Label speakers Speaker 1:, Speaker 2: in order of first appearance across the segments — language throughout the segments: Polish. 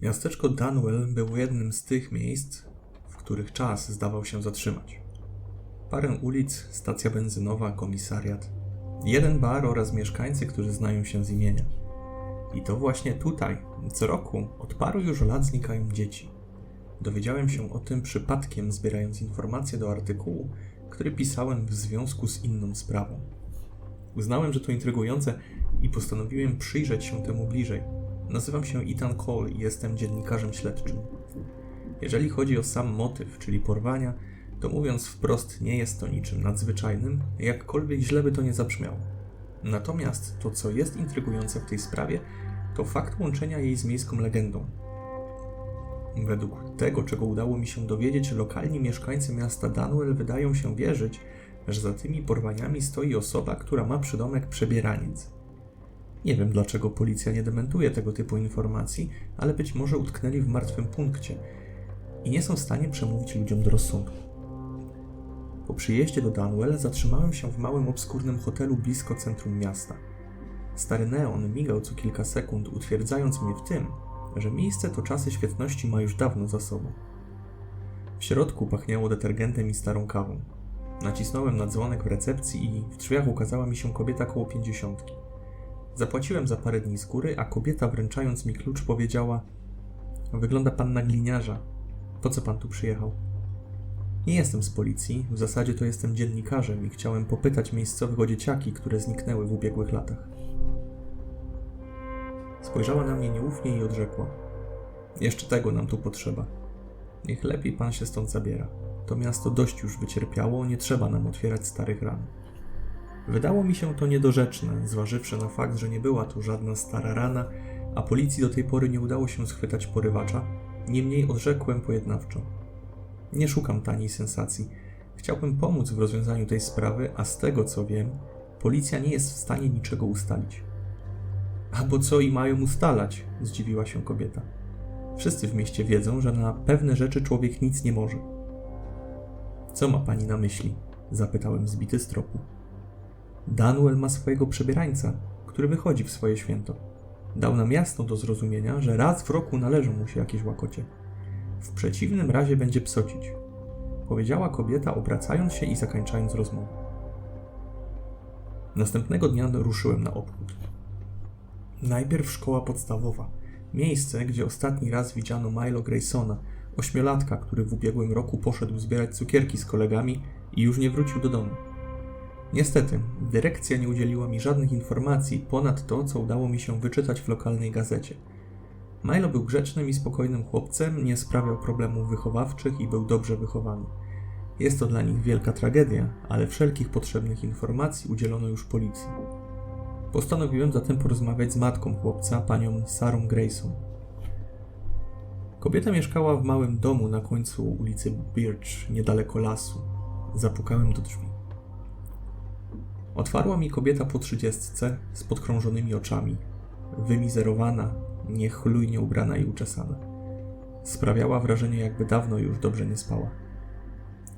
Speaker 1: Miasteczko Dunwell było jednym z tych miejsc, w których czas zdawał się zatrzymać. Parę ulic, stacja benzynowa, komisariat, jeden bar oraz mieszkańcy, którzy znają się z imienia. I to właśnie tutaj, co roku, od paru już lat znikają dzieci. Dowiedziałem się o tym przypadkiem, zbierając informacje do artykułu, który pisałem w związku z inną sprawą. Uznałem, że to intrygujące i postanowiłem przyjrzeć się temu bliżej. Nazywam się Ethan Cole i jestem dziennikarzem śledczym. Jeżeli chodzi o sam motyw, czyli porwania, to mówiąc wprost, nie jest to niczym nadzwyczajnym, jakkolwiek źle by to nie zabrzmiało. Natomiast to, co jest intrygujące w tej sprawie, to fakt łączenia jej z miejską legendą. Według tego, czego udało mi się dowiedzieć, lokalni mieszkańcy miasta Dunwell wydają się wierzyć, że za tymi porwaniami stoi osoba, która ma przydomek przebieraniec. Nie wiem dlaczego policja nie dementuje tego typu informacji, ale być może utknęli w martwym punkcie i nie są w stanie przemówić ludziom do rozsądku. Po przyjeździe do Dunwell zatrzymałem się w małym obskurnym hotelu blisko centrum miasta. Stary neon migał co kilka sekund, utwierdzając mnie w tym, że miejsce to czasy świetności ma już dawno za sobą. W środku pachniało detergentem i starą kawą. Nacisnąłem na dzwonek w recepcji i w drzwiach ukazała mi się kobieta koło pięćdziesiątki. Zapłaciłem za parę dni z góry, a kobieta wręczając mi klucz powiedziała Wygląda pan na gliniarza. Po co pan tu przyjechał? Nie jestem z policji, w zasadzie to jestem dziennikarzem i chciałem popytać miejscowych o dzieciaki, które zniknęły w ubiegłych latach. Spojrzała na mnie nieufnie i odrzekła: Jeszcze tego nam tu potrzeba. Niech lepiej pan się stąd zabiera. To miasto dość już wycierpiało, nie trzeba nam otwierać starych ran. Wydało mi się to niedorzeczne, zważywszy na fakt, że nie była to żadna stara rana, a policji do tej pory nie udało się schwytać porywacza, niemniej odrzekłem pojednawczo. Nie szukam taniej sensacji. Chciałbym pomóc w rozwiązaniu tej sprawy, a z tego co wiem, policja nie jest w stanie niczego ustalić. A bo co i mają ustalać? zdziwiła się kobieta. Wszyscy w mieście wiedzą, że na pewne rzeczy człowiek nic nie może. Co ma pani na myśli? zapytałem zbity z tropu. Danuel ma swojego przebierańca, który wychodzi w swoje święto. Dał nam jasno do zrozumienia, że raz w roku należą mu się jakieś łakocie. W przeciwnym razie będzie psocić. Powiedziała kobieta, obracając się i zakończając rozmowę. Następnego dnia ruszyłem na obchód. Najpierw szkoła podstawowa. Miejsce, gdzie ostatni raz widziano Milo Graysona, ośmiolatka, który w ubiegłym roku poszedł zbierać cukierki z kolegami i już nie wrócił do domu. Niestety, dyrekcja nie udzieliła mi żadnych informacji ponad to, co udało mi się wyczytać w lokalnej gazecie. Milo był grzecznym i spokojnym chłopcem, nie sprawiał problemów wychowawczych i był dobrze wychowany. Jest to dla nich wielka tragedia, ale wszelkich potrzebnych informacji udzielono już policji. Postanowiłem zatem porozmawiać z matką chłopca, panią Sarą Grayson. Kobieta mieszkała w małym domu na końcu ulicy Birch, niedaleko lasu. Zapukałem do drzwi. Otwarła mi kobieta po trzydziestce z podkrążonymi oczami, wymizerowana, niechlujnie ubrana i uczesana. Sprawiała wrażenie, jakby dawno już dobrze nie spała.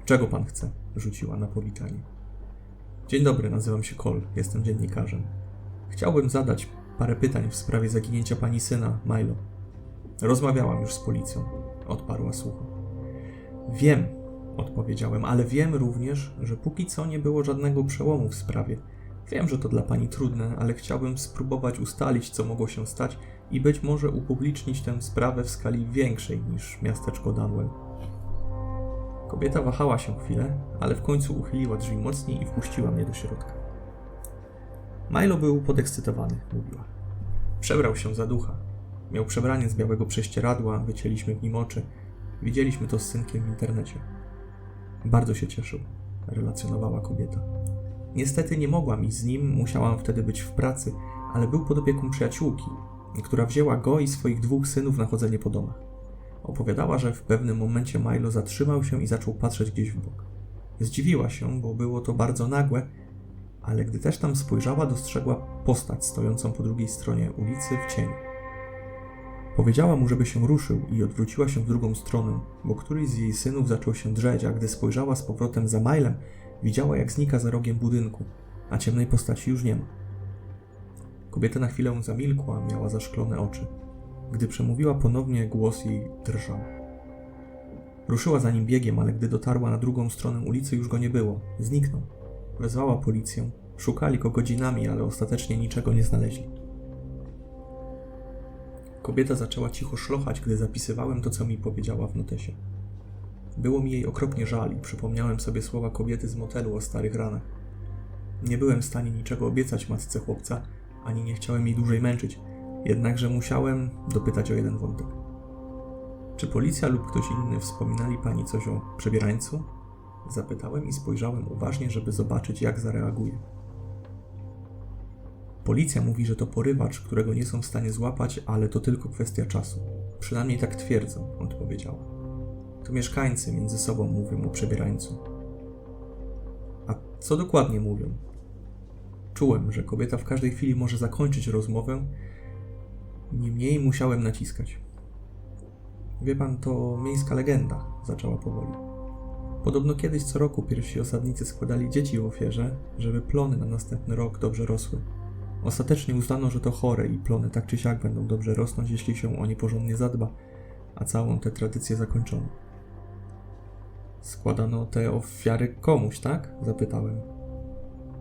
Speaker 1: Czego pan chce? rzuciła na powitanie. Dzień dobry, nazywam się Cole, jestem dziennikarzem. Chciałbym zadać parę pytań w sprawie zaginięcia pani syna, Milo. Rozmawiałam już z policją, odparła sucho. Wiem, odpowiedziałem, ale wiem również, że póki co nie było żadnego przełomu w sprawie. Wiem, że to dla pani trudne, ale chciałbym spróbować ustalić, co mogło się stać i być może upublicznić tę sprawę w skali większej niż miasteczko Dunwell. Kobieta wahała się chwilę, ale w końcu uchyliła drzwi mocniej i wpuściła mnie do środka. Milo był podekscytowany, mówiła. Przebrał się za ducha. Miał przebranie z białego prześcieradła, wycięliśmy w nim oczy. Widzieliśmy to z synkiem w internecie. Bardzo się cieszył, relacjonowała kobieta. Niestety nie mogłam iść z nim, musiałam wtedy być w pracy, ale był pod opieką przyjaciółki, która wzięła go i swoich dwóch synów na chodzenie po domach. Opowiadała, że w pewnym momencie Milo zatrzymał się i zaczął patrzeć gdzieś w bok. Zdziwiła się, bo było to bardzo nagłe, ale gdy też tam spojrzała, dostrzegła postać stojącą po drugiej stronie ulicy w cieniu. Powiedziała mu, żeby się ruszył i odwróciła się w drugą stronę, bo któryś z jej synów zaczął się drzeć, a gdy spojrzała z powrotem za Milem, widziała jak znika za rogiem budynku, a ciemnej postaci już nie ma. Kobieta na chwilę zamilkła, miała zaszklone oczy. Gdy przemówiła ponownie, głos jej drżał. Ruszyła za nim biegiem, ale gdy dotarła na drugą stronę ulicy, już go nie było. Zniknął. Wezwała policję. Szukali go godzinami, ale ostatecznie niczego nie znaleźli. Kobieta zaczęła cicho szlochać, gdy zapisywałem to, co mi powiedziała w notesie. Było mi jej okropnie żal i przypomniałem sobie słowa kobiety z motelu o starych ranach. Nie byłem w stanie niczego obiecać matce chłopca, ani nie chciałem jej dłużej męczyć, jednakże musiałem dopytać o jeden wątek. Czy policja lub ktoś inny wspominali pani coś o przebierańcu? Zapytałem i spojrzałem uważnie, żeby zobaczyć, jak zareaguje. Policja mówi, że to porywacz, którego nie są w stanie złapać, ale to tylko kwestia czasu. Przynajmniej tak twierdzą, odpowiedziała. To mieszkańcy między sobą mówią o przebierańcu. A co dokładnie mówią? Czułem, że kobieta w każdej chwili może zakończyć rozmowę, niemniej musiałem naciskać. Wie pan, to miejska legenda, zaczęła powoli. Podobno kiedyś co roku pierwsi osadnicy składali dzieci w ofierze, żeby plony na następny rok dobrze rosły. Ostatecznie uznano, że to chore i plony tak czy siak będą dobrze rosnąć, jeśli się o nie porządnie zadba, a całą tę tradycję zakończono. Składano te ofiary komuś, tak? Zapytałem.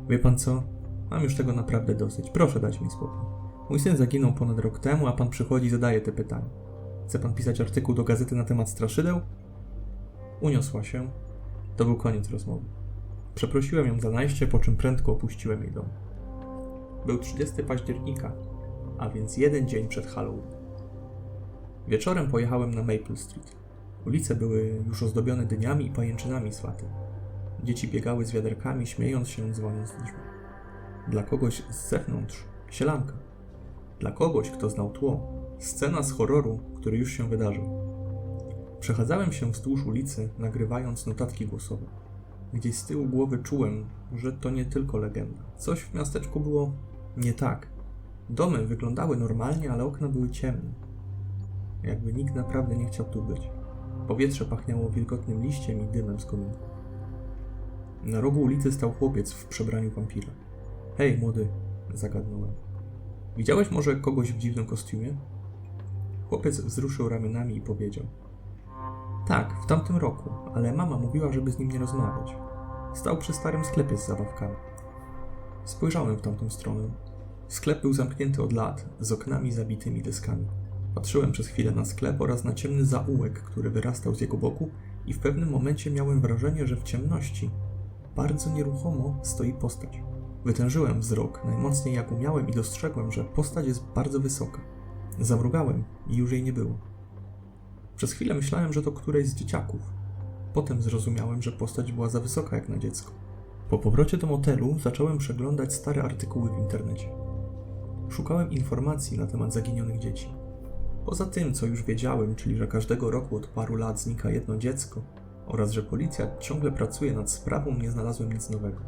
Speaker 1: Wie pan co? Mam już tego naprawdę dosyć. Proszę dać mi spokój. Mój syn zaginął ponad rok temu, a pan przychodzi i zadaje te pytania. Chce pan pisać artykuł do gazety na temat straszydeł? Uniosła się. To był koniec rozmowy. Przeprosiłem ją za najście, po czym prędko opuściłem jej dom. Był 30 października, a więc jeden dzień przed Halloween. Wieczorem pojechałem na Maple Street. Ulice były już ozdobione dyniami i pajęczynami z waty. Dzieci biegały z wiaderkami, śmiejąc się, dzwoniąc drzwi. Dla kogoś z zewnątrz sielanka. Dla kogoś, kto znał tło, scena z horroru, który już się wydarzył. Przechadzałem się wzdłuż ulicy, nagrywając notatki głosowe. Gdzieś z tyłu głowy czułem, że to nie tylko legenda. Coś w miasteczku było nie tak. Domy wyglądały normalnie, ale okna były ciemne. Jakby nikt naprawdę nie chciał tu być. Powietrze pachniało wilgotnym liściem i dymem z kominku. Na rogu ulicy stał chłopiec w przebraniu wampira. Hej, młody, zagadnąłem. Widziałeś może kogoś w dziwnym kostiumie? Chłopiec wzruszył ramionami i powiedział: Tak, w tamtym roku, ale mama mówiła, żeby z nim nie rozmawiać. Stał przy starym sklepie z zabawkami. Spojrzałem w tamtą stronę. Sklep był zamknięty od lat, z oknami zabitymi deskami. Patrzyłem przez chwilę na sklep oraz na ciemny zaułek, który wyrastał z jego boku, i w pewnym momencie miałem wrażenie, że w ciemności, bardzo nieruchomo, stoi postać. Wytężyłem wzrok najmocniej jak umiałem i dostrzegłem, że postać jest bardzo wysoka. Zamrugałem i już jej nie było. Przez chwilę myślałem, że to któreś z dzieciaków. Potem zrozumiałem, że postać była za wysoka jak na dziecko. Po powrocie do motelu zacząłem przeglądać stare artykuły w internecie. Szukałem informacji na temat zaginionych dzieci. Poza tym, co już wiedziałem, czyli że każdego roku od paru lat znika jedno dziecko oraz że policja ciągle pracuje nad sprawą, nie znalazłem nic nowego.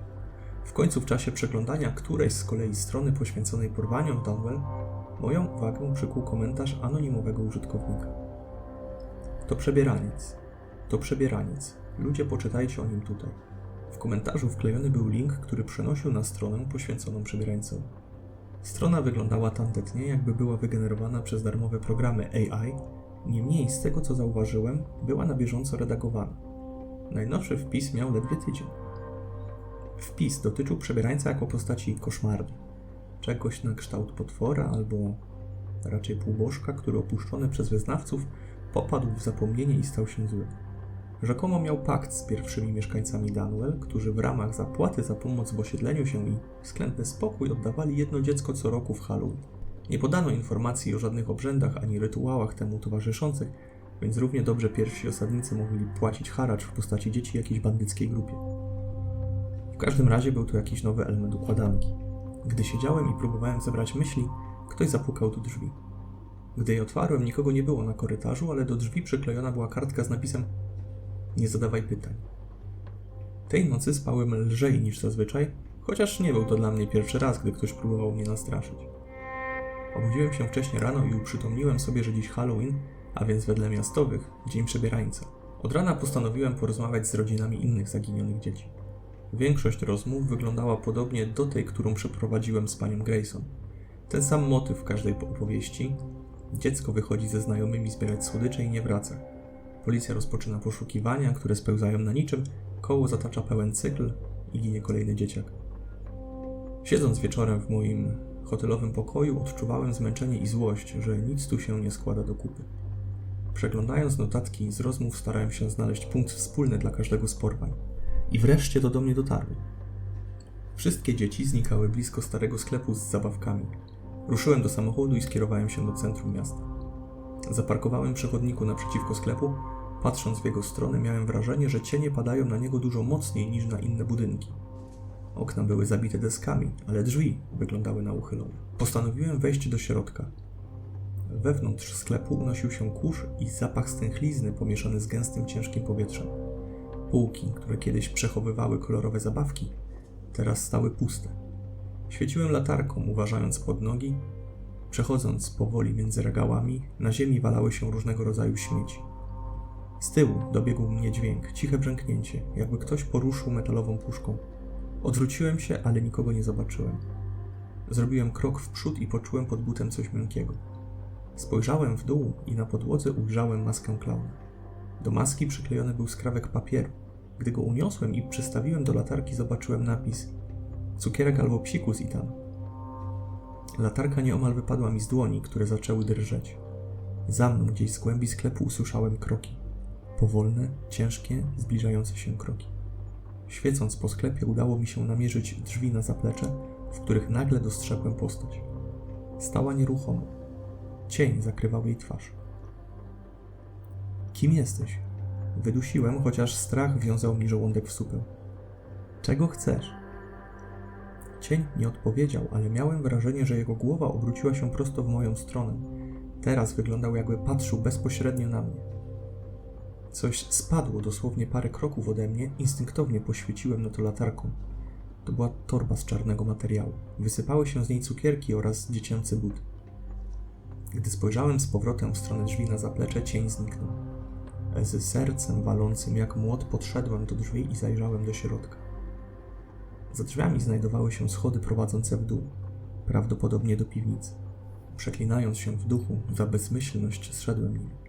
Speaker 1: W końcu w czasie przeglądania którejś z kolei strony poświęconej porwaniom Donwell, moją uwagę przykuł komentarz anonimowego użytkownika. To przebieraniec. To przebieraniec. Ludzie poczytajcie o nim tutaj. W komentarzu wklejony był link, który przenosił na stronę poświęconą przebierańcowi. Strona wyglądała tandetnie, jakby była wygenerowana przez darmowe programy AI, niemniej z tego co zauważyłem, była na bieżąco redagowana. Najnowszy wpis miał ledwie tydzień. Wpis dotyczył przebierańca jako postaci koszmarnej. Czegoś na kształt potwora albo raczej półbożka, który opuszczony przez wyznawców popadł w zapomnienie i stał się zły. Rzekomo miał pakt z pierwszymi mieszkańcami Danwell, którzy w ramach zapłaty za pomoc w osiedleniu się i względny spokój oddawali jedno dziecko co roku w Halloween. Nie podano informacji o żadnych obrzędach ani rytuałach temu towarzyszących, więc równie dobrze pierwsi osadnicy mogli płacić haracz w postaci dzieci jakiejś bandyckiej grupie. W każdym razie był to jakiś nowy element układanki. Gdy siedziałem i próbowałem zebrać myśli, ktoś zapukał do drzwi. Gdy je otwarłem, nikogo nie było na korytarzu, ale do drzwi przyklejona była kartka z napisem Nie zadawaj pytań. Tej nocy spałem lżej niż zazwyczaj, chociaż nie był to dla mnie pierwszy raz, gdy ktoś próbował mnie nastraszyć. Obudziłem się wcześniej rano i uprzytomniłem sobie, że dziś Halloween, a więc wedle miastowych, dzień przebierańca. Od rana postanowiłem porozmawiać z rodzinami innych zaginionych dzieci. Większość rozmów wyglądała podobnie do tej, którą przeprowadziłem z panią Grayson. Ten sam motyw w każdej opowieści, Dziecko wychodzi ze znajomymi zbierać słodycze i nie wraca. Policja rozpoczyna poszukiwania, które spełzają na niczym, koło zatacza pełen cykl i ginie kolejny dzieciak. Siedząc wieczorem w moim hotelowym pokoju, odczuwałem zmęczenie i złość, że nic tu się nie składa do kupy. Przeglądając notatki z rozmów, starałem się znaleźć punkt wspólny dla każdego z porwań. I wreszcie to do mnie dotarło. Wszystkie dzieci znikały blisko starego sklepu z zabawkami. Ruszyłem do samochodu i skierowałem się do centrum miasta. Zaparkowałem przy chodniku naprzeciwko sklepu. Patrząc w jego stronę, miałem wrażenie, że cienie padają na niego dużo mocniej niż na inne budynki. Okna były zabite deskami, ale drzwi wyglądały na uchylone. Postanowiłem wejść do środka. Wewnątrz sklepu unosił się kurz i zapach stęchlizny pomieszany z gęstym, ciężkim powietrzem. Półki, które kiedyś przechowywały kolorowe zabawki, teraz stały puste. Świeciłem latarką, uważając pod nogi. Przechodząc powoli między regałami, na ziemi walały się różnego rodzaju śmieci. Z tyłu dobiegł mnie dźwięk, ciche brzęknięcie, jakby ktoś poruszył metalową puszką. Odwróciłem się, ale nikogo nie zobaczyłem. Zrobiłem krok w przód i poczułem pod butem coś miękkiego. Spojrzałem w dół i na podłodze ujrzałem maskę klauna. Do maski przyklejony był skrawek papieru. Gdy go uniosłem i przystawiłem do latarki, zobaczyłem napis cukierek albo psikus i tam. Latarka nieomal wypadła mi z dłoni, które zaczęły drżeć. Za mną gdzieś z głębi sklepu usłyszałem kroki. Powolne, ciężkie, zbliżające się kroki. Świecąc po sklepie, udało mi się namierzyć drzwi na zaplecze, w których nagle dostrzegłem postać. Stała nieruchomo. Cień zakrywał jej twarz. Kim jesteś? Wydusiłem, chociaż strach wiązał mi żołądek w supę. Czego chcesz? Cień nie odpowiedział, ale miałem wrażenie, że jego głowa obróciła się prosto w moją stronę. Teraz wyglądał, jakby patrzył bezpośrednio na mnie. Coś spadło dosłownie parę kroków ode mnie, instynktownie poświeciłem na to latarką. To była torba z czarnego materiału. Wysypały się z niej cukierki oraz dziecięcy but. Gdy spojrzałem z powrotem w stronę drzwi na zaplecze, cień zniknął. Z sercem walącym jak młot podszedłem do drzwi i zajrzałem do środka. Za drzwiami znajdowały się schody prowadzące w dół, prawdopodobnie do piwnicy. Przeklinając się w duchu za bezmyślność, zszedłem nim.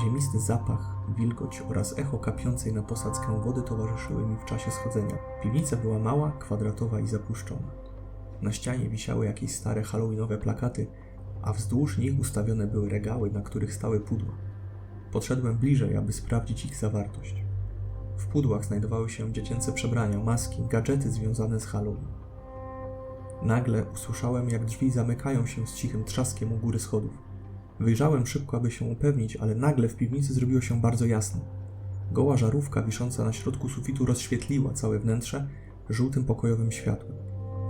Speaker 1: Ziemisty zapach, wilgoć oraz echo kapiącej na posadzkę wody towarzyszyły mi w czasie schodzenia. Piwnica była mała, kwadratowa i zapuszczona. Na ścianie wisiały jakieś stare halloweenowe plakaty, a wzdłuż nich ustawione były regały, na których stały pudła. Podszedłem bliżej, aby sprawdzić ich zawartość. W pudłach znajdowały się dziecięce przebrania, maski, gadżety związane z Halloween. Nagle usłyszałem, jak drzwi zamykają się z cichym trzaskiem u góry schodów. Wyjrzałem szybko, aby się upewnić, ale nagle w piwnicy zrobiło się bardzo jasno. Goła żarówka wisząca na środku sufitu rozświetliła całe wnętrze żółtym pokojowym światłem.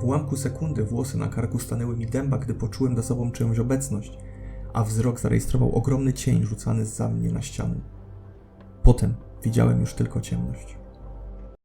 Speaker 1: W ułamku sekundy włosy na karku stanęły mi dęba, gdy poczułem za sobą czyjąś obecność, a wzrok zarejestrował ogromny cień rzucany za mnie na ścianę. Potem widziałem już tylko ciemność.